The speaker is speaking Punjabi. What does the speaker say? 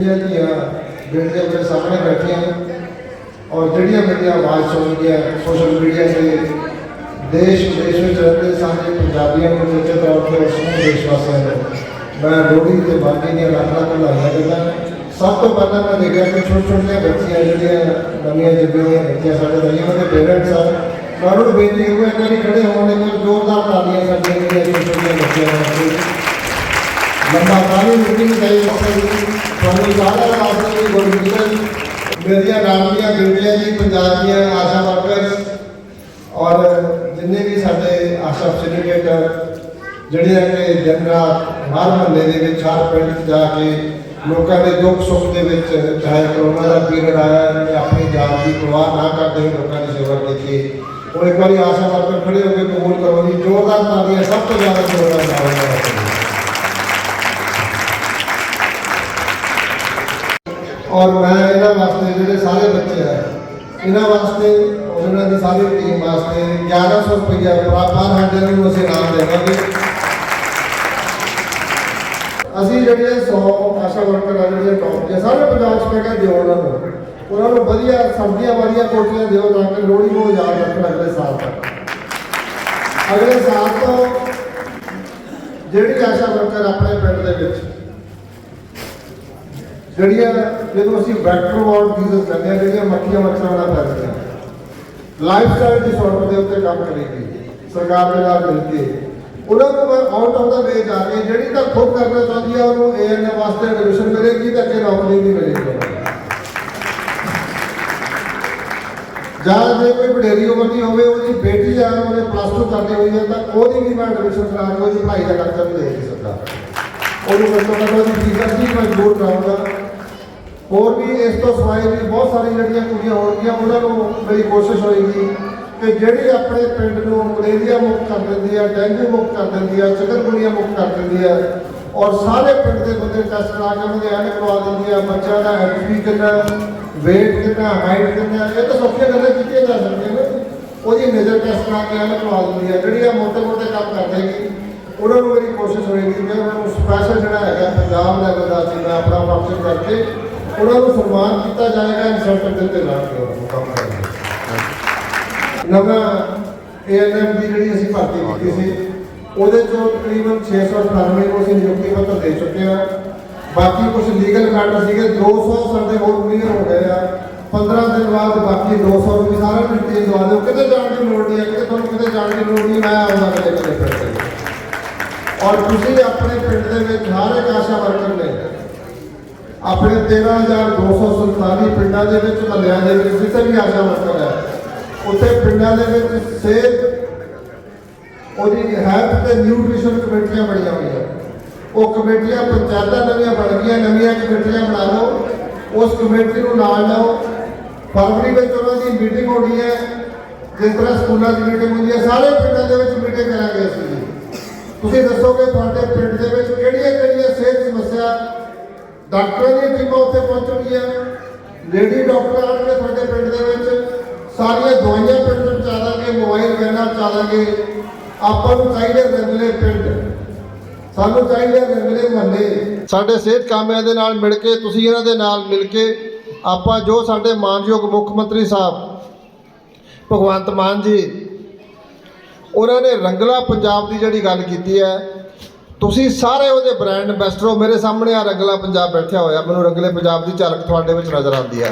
ਜਿਹੜੀਆਂ ਧੀਆਂ ਬੇਟੀਆਂ ਮੇਰੇ ਸਾਹਮਣੇ ਬੈਠੀਆਂ ਨੇ ਔਰ ਜਿਹੜੀਆਂ ਮੇਰੀਆਂ ਆਵਾਜ਼ ਸੁਣਦੀਆਂ ਸੋਸ਼ਲ ਮੀਡੀਆ ਤੇ ਦੇਸ਼ ਵਿਦੇਸ਼ ਵਿੱਚ ਰਹਿੰਦੇ ਸਾਰੇ ਪੰਜਾਬੀਆਂ ਨੂੰ ਨਿੱਜੇ ਤੌਰ ਤੇ ਉਸ ਨੂੰ ਦੇਸ਼ ਵਾਸੀਆਂ ਨੂੰ ਮੈਂ ਲੋਹੜੀ ਤੇ ਬਾਕੀ ਦੀਆਂ ਲੱਖ ਲੱਖ ਵਧਾਈਆਂ ਦਿੰਦਾ ਸਭ ਤੋਂ ਪਹਿਲਾਂ ਮੈਂ ਦੇਖਿਆ ਕਿ ਛੋਟੇ ਛੋਟੀਆਂ ਬੱਚੀਆਂ ਜਿਹੜੀਆਂ ਨਵੀਆਂ ਜੰਮੀਆਂ ਬੱਚੀਆਂ ਸਾਡੇ ਦਲੀਆਂ ਦੇ ਪੇਰੈਂਟਸ ਆ ਮੈਂ ਉਹਨਾਂ ਨੂੰ ਬੇਨਤੀ ਕਰੂੰਗਾ ਇਹਨਾਂ ਦੀ ਖੜੇ ਹੋਣ ਦੇ ਵਿੱਚ ਜ਼ੋਰਦਾਰ ਤਾਲੀਆਂ ਸਾਡੀਆਂ ਜਿਹੜੀਆਂ ਛੋਟੇ ਛੋਟੀਆਂ ਬੱਚੀਆਂ ਵਾਸਤੇ ਲੰਬਾ ਕਾਲੀ ਮੀਟਿੰਗ ਗਈ ਤੁਹਾਨੂੰ ਸਾਰਾ ਵਾਸਤੇ ਵੀ ਗੁੱਡ ਵਿਜ਼ਨ ਮੇਰੀਆਂ ਨਾਮ ਦੀਆਂ ਬੇਟੀਆਂ ਜੀ, ਪੰਜਾਬ ਦੀਆਂ ਆਸ਼ਾ ਵਰਕਰਸ ਔਰ ਜਿੰਨੇ ਵੀ ਸਾਡੇ ਆਸ਼ਾ ਫੈਸਿਲੀਟੇਟਰ ਜਿਹੜੇ ਕਿ ਦਿਨ ਰਾਤ ਹਰ ਮਹੱਲੇ ਦੇ ਵਿੱਚ, ਹਰ ਪਿੰਡ 'ਚ ਜਾ ਕੇ ਲੋਕਾਂ ਦੇ ਦੁੱਖ ਸੁੱਖ ਦੇ ਵਿੱਚ ਚਾਹੇ ਕਰੋਨਾ ਦਾ ਪੀਰੀਅਡ ਆਇਆ ਇਹਨਾਂ ਨੇ ਆਪਣੀ ਜਾਨ ਦੀ ਪਰਵਾਹ ਨਾ ਕਰਦੇ ਹੋਏ ਲੋਕਾਂ ਦੀ ਸੇਵਾ ਕੀਤੀ। ਉਹ ਇੱਕ ਵਾਰੀ ਆਸ਼ਾ ਵਰਕਰ ਖੜੇ ਹੋ ਕੇ ਕਬੂਲ ਕਰੋ ਜੀ ਜ਼ੋਰਦਾਰ ਤਾਲੀਆਂ ਸਭ ਤੋਂ ਜ਼ਿਆਦਾ ਜ਼ੋਰਦਾਰ ਤਾਲੀਆਂ ਔਰ ਮੈਂ ਇਹਨਾਂ ਵਾਸਤੇ ਜਿਹੜੇ ਸਾਰੇ ਬੱਚੇ ਆ, ਇਹਨਾਂ ਵਾਸਤੇ ਔਰ ਇਹਨਾਂ ਦੀ ਸਾਰੀ ਟੀਮ ਵਾਸਤੇ 1100 ਰੁਪਇਆ ਪ੍ਰਾਪਤ ਸਾਡੇ ਨੂੰ ਅਸੀਂ ਨਾਮ ਦੇਵਾਂਗੇ। ਅਸੀਂ ਜਿਹੜੇ 100 ਆਸ਼ਾ ਵਰਕਰ ਆ, ਜਿਹੜੇ ਟੌਪ ਦੇ ਸਾਰੇ ਪੰਜਾਬ 'ਚ ਮੈਂ ਕਿਹਾ ਦਿਓ ਉਹਨਾਂ ਨੂੰ। ਉਹਨਾਂ ਨੂੰ ਵਧੀਆ ਸਰਦੀਆਂ ਵਾਲੀਆਂ ਕੋਟੀਆਂ ਦਿਓ ਤਾਂ ਕਿ ਲੋਹੜੀ ਨੂੰ ਯਾਦ ਰੱਖਣ ਅਗਲੇ ਸਾਲ ਤੱਕ। ਅਗਲੇ ਸਾਲ ਤੋਂ ਜਿਹੜੀ ਆਸ਼ਾ ਵਰਕਰ ਆਪਣੇ ਪਿੰਡ ਦੇ ਵਿੱਚ, ਜਿਹੜੀਆਂ ਜਦੋਂ ਅਸੀਂ ਵੈਕਟਰ ਵਾਰਡ ਡਿਜ਼ੀਜ਼ ਕਹਿੰਦੇ ਹਾਂ ਜਿਹੜੀਆਂ ਮੱਖੀਆਂ ਮੱਛਰਾਂ ਨਾਲ ਫੈਲਦੀਆਂ ਲਾਈਫ ਸਟਾਈਲ ਡਿਸਆਰਡਰ ਦੇ ਉੱਤੇ ਕੰਮ ਕਰੇਗੀ, ਸਰਕਾਰ ਦੇ ਨਾਲ ਮਿਲ ਕੇ। ਉਹਨਾਂ ਨੂੰ ਆਊਟ ਆਫ ਦਾ ਵੇ ਜਾ ਕੇ ਜਿਹੜੀ ਤਾਂ ਖੁਦ ਕਰਨਾ ਚਾਹੁੰਦੀ ਹੈ ਉਹਨੂੰ ਏਐਨਐਮ ਵਾਸਤੇ ਐਡਮਿਸ਼ਨ ਮਿਲੇਗੀ ਤਾਂ ਕਿ ਨੌਕਰੀ ਵੀ ਮਿਲੇਗੀ। ਜਾਂ ਜੇ ਕੋਈ ਵਡੇਰੀ ਉਮਰ ਦੀ ਹੋਵੇ, ਉਹਦੀ ਬੇਟੀ ਜਾਂ ਉਹਨੇ ਪਲੱਸ 2 ਕਰਨੀ ਹੋਈ ਹੈ ਤਾਂ ਉਹਦੀ ਵੀ ਮੈਂ ਐਡਮਿਸ਼ਨ ਕਰਾ ਕੇ ਉਹਦੀ ਪੜ੍ਹਾਈ ਦਾ ਖਰਚਾ ਵੀ ਦੇਗੀ ਸਰਕਾਰ ਉਹਨੂੰ ਘੱਟੋ ਉਹਦੀ ਫੀਸ ਵੀ ਮਜ਼ਬੂਤ ਕਰਾਉਂਗਾ ਹੋਰ ਵੀ ਇਸ ਤੋਂ ਸਿਵਾਏ ਵੀ ਬਹੁਤ ਸਾਰੀ ਜਿਹੜੀਆਂ ਕੁੜੀਆਂ ਹੋਣਗੀਆਂ ਉਹਨਾਂ ਨੂੰ ਮੇਰੀ ਕੋਸ਼ਿਸ਼ ਹੋਏਗੀ ਕਿ ਜਿਹੜੀ ਆਪਣੇ ਪਿੰਡ ਨੂੰ ਮਲੇਰੀਆ ਮੁਕਤ ਕਰ ਦਿੰਦੀ ਹੈ ਡੈਂਗੂ ਮੁਕਤ ਕਰ ਦਿੰਦੀ ਹੈ ਚਿਕਨਗੁਨੀਆ ਮੁਕਤ ਕਰ ਦਿੰਦੀ ਆ ਔਰ ਸਾਰੇ ਪਿੰਡ ਦੇ ਬੰਦੇ ਟੈਸਟ ਕਰਾ ਕੇ ਉਹਨਾਂ ਦੇ ਐਨਕ ਕਰਵਾ ਦਿੰਦੀ ਆ, ਬੱਚਿਆਂ ਦਾ ਐਚਪੀ ਕਿੰਨਾ, weight ਕਿੰਨਾ ਹਾਈਟ ਕਿੰਨਾ, ਇਹ ਤਾਂ ਸੌਖੀਆਂ ਗੱਲਾਂ ਕੀਤੀਆਂ ਜਾ ਸਕਦੀਆਂ ਨੇ। ਉਹਦੀ ਨਜ਼ਰ ਟੈਸਟ ਕਰਾ ਕੇ ਐਨਕ ਕਰਵਾ ਦਿੰਦੀ ਹੈ ਆ ਮੋਟੇ ਮੋਟੇ ਕੰਮ ਕਰ ਦੇਗੀ ਉਹਨਾਂ ਨੂੰ ਮੇਰੀ ਕੋਸ਼ਿਸ਼ ਹੋਏਗੀ ਕਿ ਉਹਨਾਂ ਨੂੰ ਸਪੈਸ਼ਲ ਜਿਹੜਾ ਹੈਗਾ ਪੰਜਾਬ ਲੈਵਲ ਦਾ ਅਸੀਂ ਮੈਂ ਆਪਣਾ ਫੰਕਸ਼ਨ ਕਰਕੇ ਉਹਨਾਂ ਨੂੰ ਸਨਮਾਨ ਕੀਤਾ ਜਾਏਗਾ ਇਨਸੈਂਟਿਵ ਦਿੱਤੇ ਜਾਣਗੇ ਉਹਨਾਂ ਨੂੰ ਕੰਮ ਕਰਨ ਨਵਾਂ ਏਐਨਐਮ ਦੀ ਜਿਹੜੀ ਅਸੀਂ ਭਰਤੀ ਕੀਤੀ ਸੀ, ਉਹਦੇ ਚੋਂ ਤਕਰੀਬਨ 698 ਨੂੰ ਅਸੀਂ ਨਿਯੁਕਤੀ ਪੱਤਰ ਦੇ ਚੁੱਕੇ ਹਾਂ। ਬਾਕੀ ਕੁਝ ਲੀਗਲ ਮੈਟਰ ਸੀਗੇ 200 ਸਾਡੇ ਹੋਰ ਕਲੀਅਰ ਹੋ ਗਏ ਆ। 15 ਦਿਨ ਬਾਅਦ ਬਾਕੀ 200 ਨੂੰ ਵੀ ਸਾਰਾ ਡਿਟੇਲ ਦਵਾ ਦਿਓ। ਕਿਤੇ ਜਾਣ ਦੀ ਲੋੜ ਨਹੀਂ ਹੈ ਕਿਤੇ ਤੁਹਾਨੂੰ ਕਿਤੇ ਜਾਣ ਦੀ ਲੋੜ ਨਹੀਂ, ਮੈਂ ਆਉਂਦਾ ਕਿਤੇ ਕਿਤੇ ਫਿਰ ਔਰ ਤੁਸੀਂ ਆਪਣੇ ਪਿੰਡ ਦੇ ਵਿੱਚ ਹਰ ਇੱਕ ਆਸ਼ਾ ਵਰਕਰ ਨੇ ਆਪਣੇ 13247 ਪਿੰਡਾਂ ਦੇ ਵਿੱਚ ਮਹੱਲਿਆਂ ਦੇ ਵਿੱਚ ਜਿੱਥੇ ਵੀ ਆਸ਼ਾ ਵਰਕਰ ਹੈ। ਉੱਥੇ ਪਿੰਡਾਂ ਦੇ ਵਿੱਚ ਸਿਹਤ, ਉਹਦੀ ਹੈਲਥ ਤੇ ਨਿਊਟ੍ਰੀਸ਼ਨ ਕਮੇਟੀਆਂ ਬਣੀਆਂ ਹੋਈਆਂ। ਉਹ ਕਮੇਟੀਆਂ, ਪੰਚਾਇਤਾਂ ਨਵੀਆਂ ਬਣ ਗਈਆਂ, ਨਵੀਆਂ ਕਮੇਟੀਆਂ ਬਣਾ ਲਓ। ਉਸ ਕਮੇਟੀ ਨੂੰ ਨਾਲ ਲਓ ਫਰਵਰੀ ਵਿੱਚ ਉਹਨਾਂ ਦੀ ਮੀਟਿੰਗ ਹੋਣੀ ਹੈ। ਜਿਸ ਤਰ੍ਹਾਂ ਸਕੂਲਾਂ ਦੀ ਮੀਟਿੰਗ ਹੁੰਦੀ ਹੈ, ਸਾਰੇ ਪਿੰਡਾਂ ਦੇ ਵਿੱਚ ਮੀਟਿੰਗ ਕਰਾਂਗੇ ਅਸੀਂ। ਜੀ ਤੁਸੀਂ ਦੱਸੋਗੇ ਤੁਹਾਡੇ ਪਿੰਡ ਦੇ ਵਿੱਚ ਕਿਹੜੀਆਂ ਕਿਹੜੀਆਂ ਸਿਹਤ ਸਮੱਸਿਆ ਡਾਕਟਰਾਂ ਦੀਆਂ ਟੀਮਾਂ ਉੱਥੇ ਪਹੁੰਚ ਗਈਆਂ ਲੇਡੀ ਡਾਕਟਰ ਆਉਣਗੇ ਤੁਹਾਡੇ ਪਿੰਡ ਦੇ ਵਿੱਚ। ਸਾਰੀਆਂ ਦਵਾਈਆਂ ਪਿੰਡ ਨੂੰ ਪਹੁੰਚਾ ਦਾਂਗੇ ਮੋਬਾਈਲ ਵੈਨਾਂ ਪਹੁੰਚਾ ਦਾਂਗੇ ਆਪਾਂ ਨੂੰ ਚਾਹੀਦੇ ਰੰਗਲੇ ਪਿੰਡ। ਸਾਨੂੰ ਚਾਹੀਦੇ ਰੰਗਲੇ ਮਹੱਲੇ। ਸਾਡੇ ਸਿਹਤ ਕਾਮਿਆਂ ਦੇ ਨਾਲ ਮਿਲ ਕੇ, ਤੁਸੀਂ ਇਹਨਾਂ ਦੇ ਨਾਲ ਮਿਲ ਕੇ, ਆਪਾਂ ਜੋ ਸਾਡੇ ਮਾਨਯੋਗ ਮੁੱਖ ਮੰਤਰੀ ਸਾਹਿਬ, ਭਗਵੰਤ ਮਾਨ ਜੀ, ਉਹਨਾਂ ਨੇ ਰੰਗਲਾ ਪੰਜਾਬ ਦੀ ਜਿਹੜੀ ਗੱਲ ਕੀਤੀ ਹੈ ਤੁਸੀਂ ਸਾਰੇ ਉਹਦੇ ਬ੍ਰਾਂਡ ਐਂਬੈਸਡਰ ਹੋ। ਮੇਰੇ ਸਾਹਮਣੇ ਆ ਰੰਗਲਾ ਪੰਜਾਬ ਬੈਠਿਆ ਹੋਇਆ। ਮੈਨੂੰ ਰੰਗਲੇ ਪੰਜਾਬ ਦੀ ਝਲਕ ਤੁਹਾਡੇ ਵਿੱਚ ਨਜ਼ਰ ਆਉਂਦੀ ਆ।